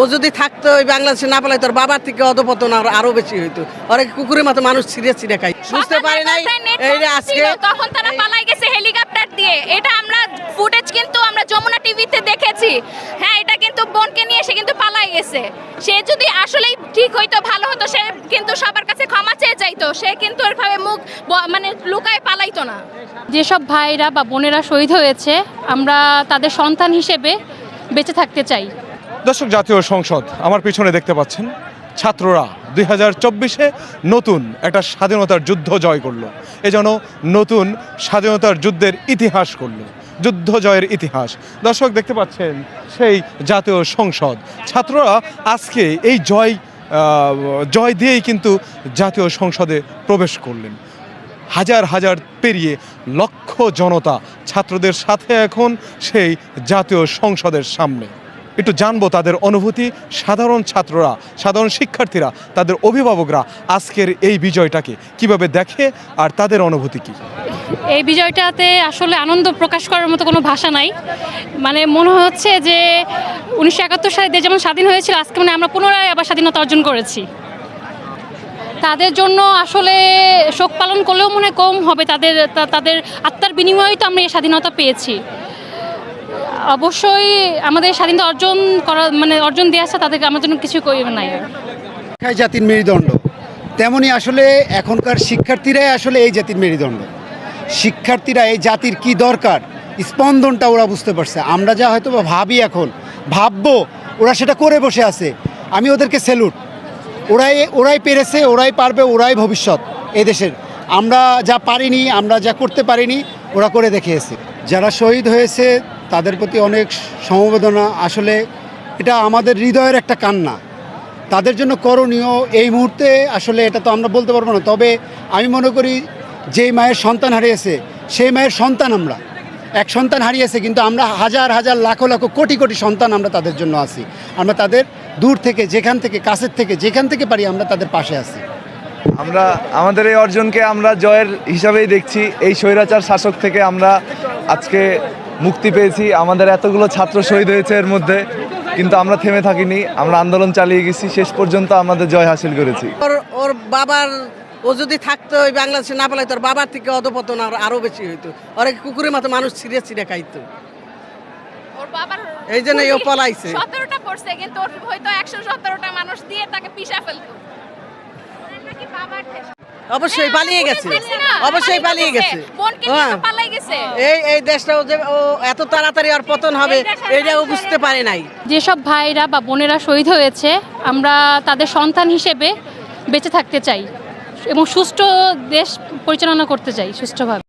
ও যদি থাকতো ওই বাংলাদেশে না পালাই তোর বাবার থেকে অধপতন আর আরও বেশি হইতো। ওরা কুকুরের মতো মানুষ ছিঁড়ে ছিঁড়ে খাই বুঝতে পারে নাই? এই যে আজকে তখন তারা পালাই গেছে হেলিকপ্টার দিয়ে। এটা আমরা ফুটেজ কিন্তু আমরা যমুনা টিভিতে দেখেছি। হ্যাঁ এটা কিন্তু বোনকে নিয়ে সে কিন্তু পালাই গেছে। সে যদি আসলেই ঠিক হইতো ভালো হতো সে কিন্তু সবার কাছে ক্ষমা চেয়ে যাইতো। সে কিন্তু এরভাবে মুখ মানে লুকায় পালাইতো না। যেসব ভাইরা বা বোনেরা শহীদ হয়েছে আমরা তাদের সন্তান হিসেবে বেঁচে থাকতে চাই। দর্শক, জাতীয় সংসদ আমার পিছনে দেখতে পাচ্ছেন ছাত্ররা দুই হাজার চব্বিশে নতুন একটা স্বাধীনতার যুদ্ধ জয় করল। যেন নতুন স্বাধীনতার যুদ্ধের ইতিহাস করল। যুদ্ধ জয়ের ইতিহাস। দর্শক, দেখতে পাচ্ছেন সেই জাতীয় সংসদ। ছাত্ররা আজকে এই জয় জয় দিয়েই কিন্তু জাতীয় সংসদে প্রবেশ করলেন। হাজার হাজার পেরিয়ে লক্ষ জনতা ছাত্রদের সাথে এখন সেই জাতীয় সংসদের সামনে। একটু জানব তাদের অনুভূতি। সাধারণ ছাত্ররা, সাধারণ শিক্ষার্থীরা, তাদের অভিভাবকরা আজকের এই বিজয়টাকে কীভাবে দেখে আর তাদের অনুভূতি কী? এই বিজয়টাতে আসলে আনন্দ প্রকাশ করার মতো কোনো ভাষা নাই। মানে মনে হচ্ছে যে উনিশশো একাত্তর সালে দেশ যেমন স্বাধীন হয়েছিল, আজকে মানে আমরা পুনরায় আবার স্বাধীনতা অর্জন করেছি। তাদের জন্য আসলে শোক পালন করলেও মনে কম হবে। তাদের তাদের আত্মার বিনিময়ে তো আমরা এই স্বাধীনতা পেয়েছি। অবশ্যই আমাদের স্বাধীনতা অর্জন করা মানে অর্জন দিয়ে আসছে তাদেরকে আমার জন্য কিছু কই নাই। জাতির মেরুদণ্ড। তেমনি আসলে এখনকার শিক্ষার্থীরাই আসলে এই জাতির মেরুদণ্ড। শিক্ষার্থীরা এই জাতির কি দরকার? স্পন্দনটা ওরা বুঝতে পারছে। আমরা যা হয়তো ভাবি এখন, ভাববো, ওরা সেটা করে বসে আছে। আমি ওদেরকে স্যালুট ওরাই ওরাই পেরেছে, ওরাই পারবে, ওরাই ভবিষ্যৎ এদেশের আমরা যা পারিনি, আমরা যা করতে পারিনি, ওরা করে দেখিয়েছে। যারা শহীদ হয়েছে, তাদের প্রতি অনেক সমবেদনা। আসলে এটা আমাদের হৃদয়ের একটা কান্না। তাদের জন্য করণীয় এই মুহূর্তে আসলে এটা তো আমরা বলতে পারব না। তবে আমি মনে করি, যেই মায়ের সন্তান হারিয়েছে, সেই মায়ের সন্তান আমরা। এক সন্তান হারিয়েছে, কিন্তু আমরা হাজার হাজার, লাখো লাখো, কোটি কোটি সন্তান আমরা তাদের জন্য আছি। আমরা তাদের দূর থেকে, যেখান থেকে, কাছের থেকে, যেখান থেকে পারি, আমরা তাদের পাশে আছি। আমরা, আমাদের এই অর্জনকে আমরা জয়ের হিসাবেই দেখছি। এই স্বৈরাচার শাসক থেকে আমরা আজকে মুক্তি পেয়েছি। আমাদের এতগুলো ছাত্র শহীদ হয়েছে এর মধ্যে কিন্তু আমরা থেমে থাকিনি। আমরা আন্দোলন চালিয়ে গেছি। শেষ পর্যন্ত আমাদের জয় হাসিল করেছি। ওর ওর বাবার ও যদি থাকতো ওই বাংলাদেশে না পালাই তোর বাবার থেকে অধপতন আর আরও বেশি হইতো। ওরা কুকুরের মতো মানুষ ছিঁড়ে ছিঁড়ে খাইতো। এই জন্যই ও পলাইছে। সতেরোটা পড়ছে কিন্তু হয়তো একশো সতেরোটা মানুষ দিয়ে তাকে পিষা ফেলতো। নাকি বাবার থেকে- অবশ্যই হ্যাঁ, পালিয়ে গেছে। অবশ্যই পালিয়ে হ্যাঁ। পালাই গেছে। এই এই দেশটাও যে ও এত তাড়াতাড়ি আর পতন হবে এটাও বুঝতে পারে নাই। যেসব ভাইরা বা বোনেরা শহীদ হয়েছে আমরা তাদের সন্তান হিসেবে বেঁচে থাকতে চাই এবং সুষ্ঠু দেশ পরিচালনা করতে চাই সুষ্ঠুভাবে।